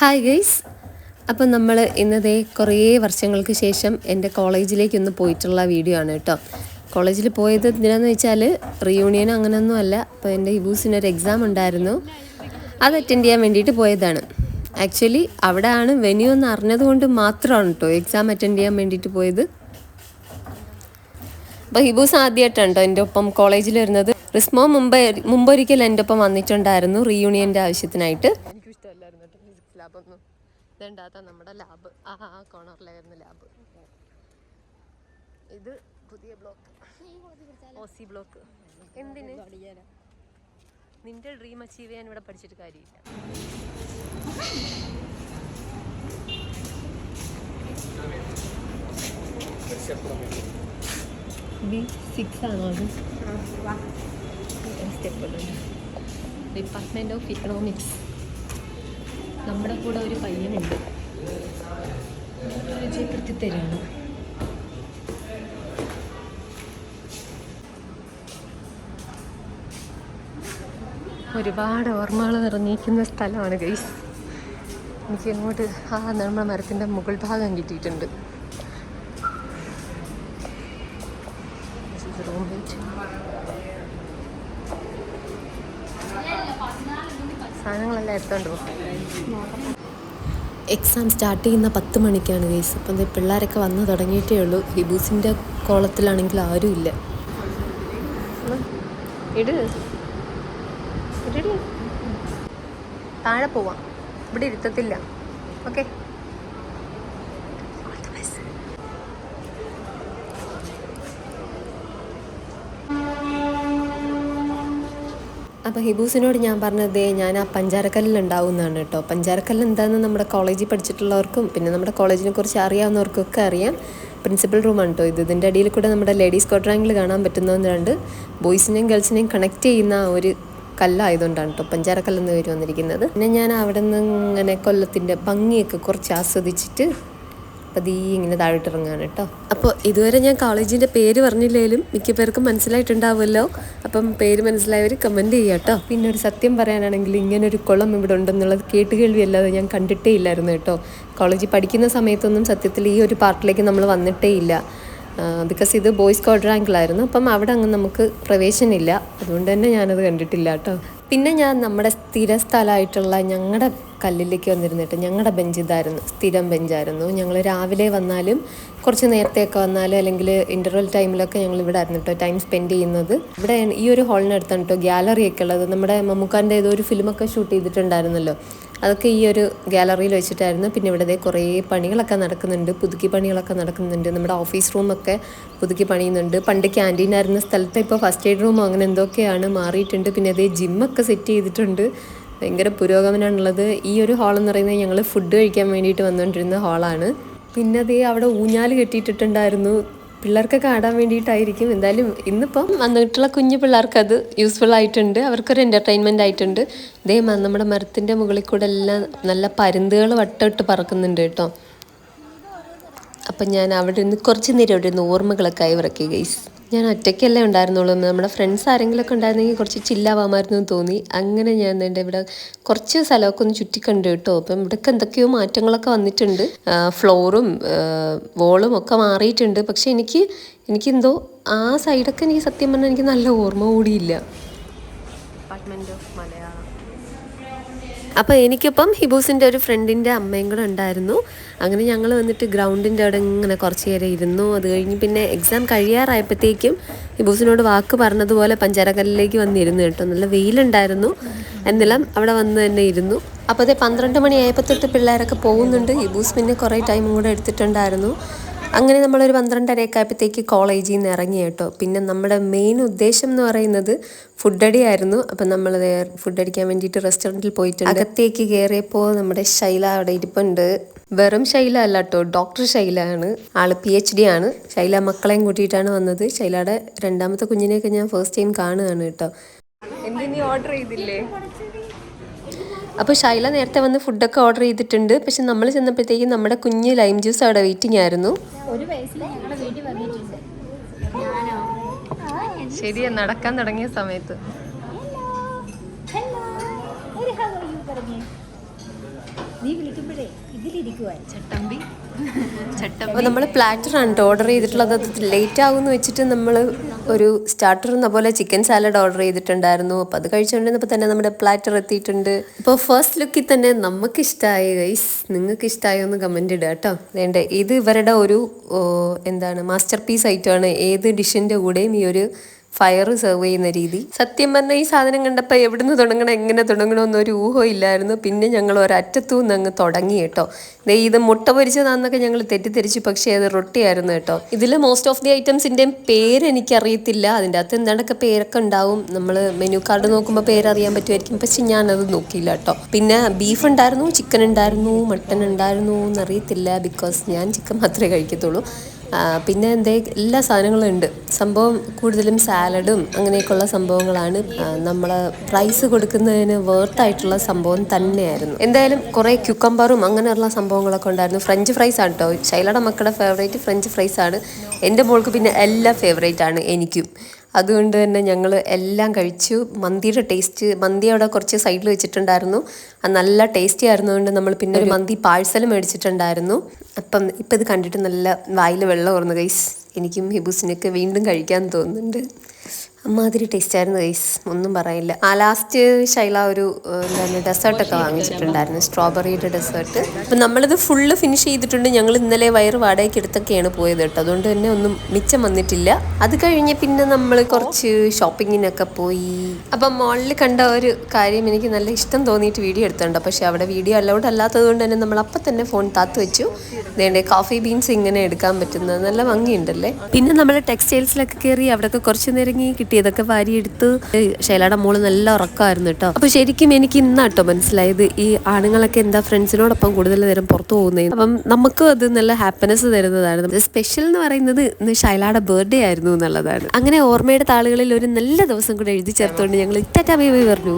Hi guys അപ്പം നമ്മൾ ഇന്നതേ കുറേ വർഷങ്ങൾക്ക് ശേഷം എന്റെ കോളേജിലേക്ക് ഒന്ന് പോയിട്ടുള്ള വീഡിയോ ആണ് കേട്ടോ. കോളേജിൽ പോയത് എന്തിനാന്ന് വെച്ചാൽ റിയൂണിയൻ അങ്ങനെയൊന്നും അല്ല. അപ്പോൾ എന്റെ ഇബൂസിനൊരു എക്സാം ഉണ്ടായിരുന്നു. അത് അറ്റൻഡ് ചെയ്യാൻ വേണ്ടിയിട്ട് പോയതാണ്. ആക്ച്വലി അവിടെ ആണ് വെന്യൂ എന്ന് അറിഞ്ഞത് കൊണ്ട് മാത്രമാണ് കേട്ടോ എക്സാം അറ്റൻഡ് ചെയ്യാൻ വേണ്ടിയിട്ട് പോയത്. അപ്പോൾ ഹിബൂസ് ആദ്യമായിട്ടാണ് കേട്ടോ എന്റെ ഒപ്പം കോളേജിൽ വരുന്നത്. റിസ്മോ മുമ്പ് മുമ്പൊരിക്കൽ എന്റെ ഒപ്പം വന്നിട്ടുണ്ടായിരുന്നു റീയൂണിയന്റെ ആവശ്യത്തിനായിട്ട് എനിക്കും ഇഷ്ടമല്ലായിരുന്നു കേട്ടോ ഫിസിക്സ് ലാബൊന്നും. ഇതുണ്ടാത്ത നമ്മുടെ ലാബ്. ആ ആ കോണറിലായിരുന്നു ലാബ്. ഇത് പുതിയ ബ്ലോക്ക്. O C block. എന്തിന്? നിന്റെ ഡ്രീം അച്ചീവ് ചെയ്യാൻ ഇവിടെ പഠിച്ചിട്ട് കാര്യമില്ല. ബി സിക്സ് ആണോ അത്? സ്റ്റെപ്പ് ഡിപ്പാർട്ട്മെന്റ് ഓഫ് ഇക്കണോമിക്സ് നമ്മുടെ കൂടെ ഒരു പയ്യനുണ്ട്. പരിചയപ്പെടുത്തി ഒരുപാട് ഓർമ്മകൾ നിറഞ്ഞിരിക്കുന്ന സ്ഥലമാണ് ഗൈസ്. എനിക്ക് ഇങ്ങോട്ട് ആ നമ്മുടെ മരത്തിന്റെ മുകൾ ഭാഗം കിട്ടിയിട്ടുണ്ട്. റൂം. സാധനങ്ങളെല്ലാം എടുത്തോണ്ട് എക്സാം സ്റ്റാർട്ട് ചെയ്യുന്ന പത്ത് മണിക്കാണ് കേസ് അപ്പം പിള്ളേരൊക്കെ വന്ന് തുടങ്ങിയിട്ടേ ഉള്ളൂ. ഹിബൂസിന്റെ കോളത്തിലാണെങ്കിൽ ആരും ഇല്ല. ഇട്. താഴെ പോവാം. ഇവിടെ ഇരുത്തത്തില്ല. ഓക്കെ. അപ്പോൾ ഹിബൂസിനോട് ഞാൻ പറഞ്ഞത് ഞാൻ ആ പഞ്ചാരക്കല്ലിൽ ഉണ്ടാവുന്നതാണ് കേട്ടോ. പഞ്ചാരക്കല്ല് എന്താണെന്ന് നമ്മുടെ കോളേജിൽ പഠിച്ചിട്ടുള്ളവർക്കും പിന്നെ നമ്മുടെ കോളേജിനെ കുറിച്ച് അറിയാവുന്നവർക്കൊക്കെ അറിയാം. പ്രിൻസിപ്പൽ റൂമാണ് കേട്ടോ ഇത്. ഇതിന്റെ അടിയിൽ കൂടെ നമ്മുടെ ലേഡീസ് കോട്ടറാങ്കിൽ കാണാൻ പറ്റുന്നതുകൊണ്ട് ബോയ്സിനെയും ഗേൾസിനെയും കണക്ട് ചെയ്യുന്ന ഒരു കല്ലായതുകൊണ്ടാണ് കേട്ടോ പഞ്ചാരക്കല്ലെന്ന് പേര് വന്നിരിക്കുന്നത്. പിന്നെ ഞാൻ അവിടെ നിന്ന് ഇങ്ങനെ കൊല്ലത്തിന്റെ ഭംഗിയൊക്കെ കുറച്ച് ആസ്വദിച്ചിട്ട് പതി ഇങ്ങനെ താഴോട്ട് ഇറങ്ങാണ് കേട്ടോ. അപ്പോൾ ഇതുവരെ ഞാൻ കോളേജിന്റെ പേര് പറഞ്ഞില്ലെങ്കിലും മിക്ക പേർക്കും മനസ്സിലായിട്ടുണ്ടാവുമല്ലോ. അപ്പം പേര് മനസ്സിലായവർ കമന്റ് ചെയ്യുക കേട്ടോ. പിന്നെ ഒരു സത്യം പറയാനാണെങ്കിൽ ഇങ്ങനെ ഒരു കുളം ഇവിടെ ഉണ്ടെന്നുള്ളത് കേട്ട് അല്ലാതെ ഞാൻ കണ്ടിട്ടേ ഇല്ലായിരുന്നു കേട്ടോ. കോളേജിൽ പഠിക്കുന്ന സമയത്തൊന്നും സത്യത്തിൽ ഈ ഒരു പാർട്ടിലേക്ക് നമ്മൾ വന്നിട്ടേ ഇല്ല. ബിക്കോസ് ഇത് ബോയ്സ് ക്വാഡ്രാങ്കിളായിരുന്നു അപ്പം അവിടെ അങ്ങ് നമുക്ക് പ്രവേശനമില്ല. അതുകൊണ്ട് തന്നെ ഞാനത് കണ്ടിട്ടില്ല കേട്ടോ. പിന്നെ ഞാൻ നമ്മുടെ സ്ഥിര സ്ഥലമായിട്ടുള്ള ഞങ്ങളുടെ കല്ലിലേക്ക് വന്നിരുന്നിട്ട് ഞങ്ങളുടെ ബെഞ്ച് ഇതായിരുന്നു സ്ഥിരം ബെഞ്ചായിരുന്നു ഞങ്ങൾ രാവിലെ വന്നാലും കുറച്ച് നേരത്തെയൊക്കെ വന്നാലും അല്ലെങ്കിൽ ഇന്റർവെൽ ടൈമിലൊക്കെ ഞങ്ങൾ ഇവിടെ ആയിരുന്നു കേട്ടോ ടൈം സ്പെൻഡ് ചെയ്യുന്നത്. ഇവിടെ ഈ ഒരു ഹോളിനടുത്താണ് കേട്ടോ ഗ്യാലറി ഒക്കെ ഉള്ളത്. നമ്മുടെ മമ്മൂക്കാന്റെ ഏതോ ഒരു ഫിലിമൊക്കെ ഷൂട്ട് ചെയ്തിട്ടുണ്ടായിരുന്നല്ലോ. അതൊക്കെ ഈ ഒരു ഗാലറിയിൽ വെച്ചിട്ടായിരുന്നു. പിന്നെ ഇവിടെ കുറേ പണികളൊക്കെ നടക്കുന്നുണ്ട് പുതുക്കി പണികളൊക്കെ നടക്കുന്നുണ്ട്. നമ്മുടെ ഓഫീസ് റൂമൊക്കെ പുതുക്കി പണിയുന്നുണ്ട്. പണ്ട് ക്യാന്റീൻ ആയിരുന്ന സ്ഥലത്ത് ഇപ്പോൾ ഫസ്റ്റ് എയ്ഡ് റൂമോ അങ്ങനെ എന്തൊക്കെയാണ് മാറിയിട്ടുണ്ട്. പിന്നെ അതേ ജിമ്മൊക്കെ സെറ്റ് ചെയ്തിട്ടുണ്ട്. ഭയങ്കര പുരോഗമനമാണുള്ളത് ഈ ഒരു ഹാൾ എന്ന് പറയുന്നത് ഞങ്ങൾ ഫുഡ് കഴിക്കാൻ വേണ്ടിയിട്ട് വന്നുകൊണ്ടിരുന്ന ഹാളാണ് പിന്നെ അതേ അവിടെ ഊഞ്ഞാൽ കെട്ടിയിട്ടുണ്ടായിരുന്നു പിള്ളേർക്കൊക്കെ ആടാൻ വേണ്ടിയിട്ടായിരിക്കും. എന്തായാലും ഇന്നിപ്പം വന്നിട്ടുള്ള കുഞ്ഞു പിള്ളേർക്ക് അത് യൂസ്ഫുൾ ആയിട്ടുണ്ട്. അവർക്കൊരു എന്റർടൈൻമെന്റ് ആയിട്ടുണ്ട്. ഇതേ നമ്മുടെ മരത്തിന്റെ മുകളിൽ കൂടെ എല്ലാം നല്ല പരുന്തുകൾ വട്ടമിട്ട് പറക്കുന്നുണ്ട് കേട്ടോ. അപ്പം ഞാൻ അവിടെ നിന്ന് കുറച്ച് നേരം അവിടെ നിന്ന് ഓർമ്മകളൊക്കെ ആയി ഇറക്കി ഗൈസ് ഞാൻ ഒറ്റയ്ക്കല്ലേ ഉണ്ടായിരുന്നുള്ളൂ. നമ്മുടെ ഫ്രണ്ട്സ് ആരെങ്കിലും ഒക്കെ ഉണ്ടായിരുന്നെങ്കിൽ കുറച്ച് ചില്ലാവാമായിരുന്നു എന്ന് തോന്നി. അങ്ങനെ ഞാൻ എന്റെ ഇവിടെ കുറച്ച് സ്ഥലമൊക്കെ ഒന്ന് ചുറ്റിക്കണ്ടു കേട്ടോ. അപ്പം ഇവിടെയൊക്കെ എന്തൊക്കെയോ മാറ്റങ്ങളൊക്കെ വന്നിട്ടുണ്ട്. ഫ്ലോറും വോളും ഒക്കെ മാറിയിട്ടുണ്ട്. പക്ഷേ എനിക്ക് എനിക്കെന്തോ ആ സൈഡൊക്കെ എനിക്ക് സത്യം പറഞ്ഞാൽ എനിക്ക് നല്ല ഓർമ്മ കൂടിയില്ല. ഡിപ്പാർട്ട്മെന്റ് ഓഫ് മലയാളം അപ്പോൾ എനിക്കിപ്പം ഹിബൂസിന്റെ ഒരു ഫ്രണ്ടിന്റെ അമ്മയും കൂടെ ഉണ്ടായിരുന്നു. അങ്ങനെ ഞങ്ങൾ വന്നിട്ട് ഗ്രൗണ്ടിന്റെ അവിടെ ഇങ്ങനെ കുറച്ച് നേരം ഇരുന്നു. അത് കഴിഞ്ഞ് പിന്നെ എക്സാം കഴിയാറായപ്പോഴത്തേക്കും ഹിബൂസിനോട് വാക്ക് പറഞ്ഞതുപോലെ പഞ്ചാരക്കല്ലിലേക്ക് വന്നിരുന്നു കേട്ടോ. നല്ല വെയിലുണ്ടായിരുന്നു. എന്നെല്ലാം അവിടെ വന്ന് തന്നെ ഇരുന്നു. അപ്പോൾ അതേ പന്ത്രണ്ട് മണിയായപ്പോൾ തൊട്ട് പിള്ളേരൊക്കെ പോകുന്നുണ്ട്. ഇബൂസ് പിന്നെ കുറേ ടൈമും കൂടെ എടുത്തിട്ടുണ്ടായിരുന്നു. അങ്ങനെ നമ്മളൊരു പന്ത്രണ്ടരയൊക്കെ ആയപ്പോഴത്തേക്ക് കോളേജിൽ നിന്ന് ഇറങ്ങി കേട്ടോ. പിന്നെ നമ്മുടെ മെയിൻ ഉദ്ദേശം എന്ന് പറയുന്നത് ഫുഡ് അടിയായിരുന്നു അപ്പം നമ്മൾ ഫുഡ് അടിക്കാൻ വേണ്ടിയിട്ട് റെസ്റ്റോറന്റിൽ പോയിട്ടുണ്ട്. അകത്തേക്ക് കയറിയപ്പോൾ നമ്മുടെ ശൈല അവിടെ ഇരിപ്പുണ്ട്. വെറും ശൈല അല്ല കേട്ടോ ഡോക്ടർ ശൈല ആണ് ആൾ പി എച്ച് ഡി ആണ്. ശൈല മക്കളെയും കൂട്ടിയിട്ടാണ് വന്നത്. ശൈലയുടെ രണ്ടാമത്തെ കുഞ്ഞിനെയൊക്കെ ഞാൻ ഫസ്റ്റ് ടൈം കാണുകയാണ് കേട്ടോ എന്തിനീ ഓർഡർ ചെയ്തില്ലേ? അപ്പോൾ ശൈല നേരത്തെ വന്ന് ഫുഡൊക്കെ ഓർഡർ ചെയ്തിട്ടുണ്ട്. പക്ഷെ നമ്മൾ ചെന്നപ്പോഴത്തേക്കും നമ്മുടെ കുഞ്ഞ് ലൈം ജ്യൂസ് അവിടെ വെയിറ്റിംഗ് ആയിരുന്നു. ഒരു വയസ്സിൽ ഞങ്ങളുടെ വീട്ടിൽ വന്നിട്ടുണ്ട്. ഞാനോ? ശരിയാ നടക്കാൻ തുടങ്ങിയ സമയത്ത്. ഹലോ ഹലോ ഒരു ഹലോ യു പറഞ്ഞേ. നീ വിളിക്കുമ്പോഴേ ഇതിലിരിക്കുവാ ചട്ടമ്പി. അപ്പോൾ നമ്മൾ പ്ലാറ്ററാണ് കേട്ടോ ഓർഡർ ചെയ്തിട്ടുള്ളത് അത് ലേറ്റ് ആകുമെന്ന് വെച്ചിട്ട് നമ്മൾ ഒരു സ്റ്റാർട്ടർ എന്ന പോലെ ചിക്കൻ സാലഡ് ഓർഡർ ചെയ്തിട്ടുണ്ടായിരുന്നു. അപ്പോൾ അത് കഴിച്ചുകൊണ്ടിരുന്നപ്പോൾ തന്നെ നമ്മുടെ പ്ലാറ്റർ എത്തിയിട്ടുണ്ട്. അപ്പോൾ ഫസ്റ്റ് ലുക്കിൽ തന്നെ നമുക്ക് ഇഷ്ടമായി ഗൈസ് നിങ്ങൾക്ക് ഇഷ്ടമായോ എന്ന് കമന്റ് ഇടുക കേട്ടോ. വേണ്ടേ ഇത് ഇവരുടെ ഒരു എന്താണ് മാസ്റ്റർ പീസ് ആയിട്ടാണ്. ഏത് ഡിഷിന്റെ കൂടെയും ഈ ഒരു ഫയർ സെർവ് ചെയ്യുന്ന രീതി. സത്യം പറഞ്ഞാൽ ഈ സാധനം കണ്ടപ്പോൾ എവിടുന്ന് തുടങ്ങണം എങ്ങനെ തുടങ്ങണം എന്നൊരു ഊഹം ഇല്ലായിരുന്നു. പിന്നെ ഞങ്ങൾ ഒരറ്റത്തു നിന്ന് അങ്ങ് തുടങ്ങി കേട്ടോ. ഇത് മുട്ട പൊരിച്ചതാന്നൊക്കെ ഞങ്ങൾ തെറ്റിദ്ധരിച്ചു പക്ഷേ അത് റൊട്ടിയായിരുന്നു കേട്ടോ. ഇതിൽ മോസ്റ്റ് ഓഫ് ദി ഐറ്റംസിന്റെയും പേര് എനിക്കറിയത്തില്ല. അതിന്റെ അകത്ത് എന്താണൊക്കെ പേരൊക്കെ ഉണ്ടാവും. നമ്മൾ മെനു കാർഡ് നോക്കുമ്പോൾ പേരറിയാൻ പറ്റുമായിരിക്കും. പക്ഷെ ഞാനത് നോക്കിയില്ല കേട്ടോ. പിന്നെ ബീഫ് ഉണ്ടായിരുന്നു ചിക്കൻ ഉണ്ടായിരുന്നു മട്ടൻ ഉണ്ടായിരുന്നു എന്നറിയത്തില്ല ബിക്കോസ് ഞാൻ ചിക്കൻ മാത്രമേ കഴിക്കത്തുള്ളൂ. പിന്നെ എന്തേ എല്ലാ സാധനങ്ങളും ഉണ്ട്. സംഭവം കൂടുതലും സാലഡും അങ്ങനെയൊക്കെയുള്ള സംഭവങ്ങളാണ്. നമ്മൾ പ്രൈസ് കൊടുക്കുന്നതിന് വേർത്തായിട്ടുള്ള സംഭവം തന്നെയായിരുന്നു. എന്തായാലും കുറേ ക്യുക്കമ്പറും അങ്ങനെയുള്ള സംഭവങ്ങളൊക്കെ ഉണ്ടായിരുന്നു. ഫ്രഞ്ച് ഫ്രൈസ് ആണ് കേട്ടോ ശൈലയുടെ മക്കളുടെ ഫേവറേറ്റ് ഫ്രഞ്ച് ഫ്രൈസ് ആണ്. എന്റെ മോൾക്ക് പിന്നെ എല്ലാം ഫേവറേറ്റ് ആണ് എനിക്കും. അതുകൊണ്ട് തന്നെ ഞങ്ങൾ എല്ലാം കഴിച്ചു. മന്തിയുടെ ടേസ്റ്റ് മന്തി അവിടെ കുറച്ച് സൈഡിൽ വെച്ചിട്ടുണ്ടായിരുന്നു. അത് നല്ല ടേസ്റ്റി ആയിരുന്നതുകൊണ്ട് നമ്മൾ പിന്നെ ഒരു മന്തി പാഴ്സൽ മേടിച്ചിട്ടുണ്ടായിരുന്നു. അപ്പം ഇപ്പം ഇത് കണ്ടിട്ട് നല്ല വായിൽ വെള്ളം ഓർന്നു ഗൈസ് എനിക്കും ഹിബൂസിനൊക്കെ വീണ്ടും കഴിക്കാൻ തോന്നുന്നുണ്ട്. അമ്മാതിരി ടേസ്റ്റ് ആയിരുന്നു ഗൈസ് ഒന്നും പറയില്ല. ആ ലാസ്റ്റ് ശൈല ഒരു എന്താണ് ഡെസേർട്ടൊക്കെ വാങ്ങിച്ചിട്ടുണ്ടായിരുന്നു. സ്ട്രോബെറിയുടെ ഡെസേർട്ട് അപ്പം നമ്മളിത് ഫുള്ള് ഫിനിഷ് ചെയ്തിട്ടുണ്ട്. ഞങ്ങൾ ഇന്നലെ വയറ് വാടകയ്ക്ക് എടുത്തൊക്കെയാണ് പോയത് കേട്ടോ. അതുകൊണ്ട് തന്നെ ഒന്നും മിച്ചം വന്നിട്ടില്ല. അത് കഴിഞ്ഞ് പിന്നെ നമ്മൾ കുറച്ച് ഷോപ്പിങ്ങിനൊക്കെ പോയി. അപ്പം മോളിൽ കണ്ട ഒരു കാര്യം എനിക്ക് നല്ല ഇഷ്ടം തോന്നിയിട്ട് വീഡിയോ എടുത്തിട്ടുണ്ട്. പക്ഷെ അവിടെ വീഡിയോ അലൗഡ് അല്ലാത്തത് കൊണ്ട് തന്നെ നമ്മൾ അപ്പം തന്നെ ഫോൺ താത്ത് വെച്ചു. വേണ്ടേ കോഫി ബീൻസ് ഇങ്ങനെ എടുക്കാൻ പറ്റുന്നത്. നല്ല ഭംഗിയുണ്ടല്ലേ? പിന്നെ നമ്മൾ ടെക്സ്റ്റൈൽസിലൊക്കെ കയറി അവിടെയൊക്കെ കുറച്ച് നിരങ്ങി കിട്ടിയതൊക്കെ വാരിയെടുത്ത് ശൈലയുടെ മോൾ നല്ല ഉറക്കമായിരുന്നു കേട്ടോ. അപ്പൊ ശരിക്കും എനിക്ക് ഇന്നാട്ടോ മനസ്സിലായത് ഈ ആണുങ്ങളൊക്കെ എന്താ ഫ്രണ്ട്സിനോടൊപ്പം കൂടുതൽ നേരം പുറത്തു പോകുന്നത് അപ്പം നമുക്ക് അത് നല്ല ഹാപ്പിനെസ് തരുന്നതാണ്. സ്പെഷ്യൽ എന്ന് പറയുന്നത് ഇന്ന് ശൈലയുടെ ബർത്ത്ഡേ ആയിരുന്നു എന്നുള്ളതാണ്. അങ്ങനെ ഓർമ്മയുടെ താളുകളിൽ ഒരു നല്ല ദിവസം കൂടെ എഴുതി ചേർത്തുകൊണ്ട് ഞങ്ങൾ ഇറ്റാറ്റാ ബൈ ബൈ പറഞ്ഞു.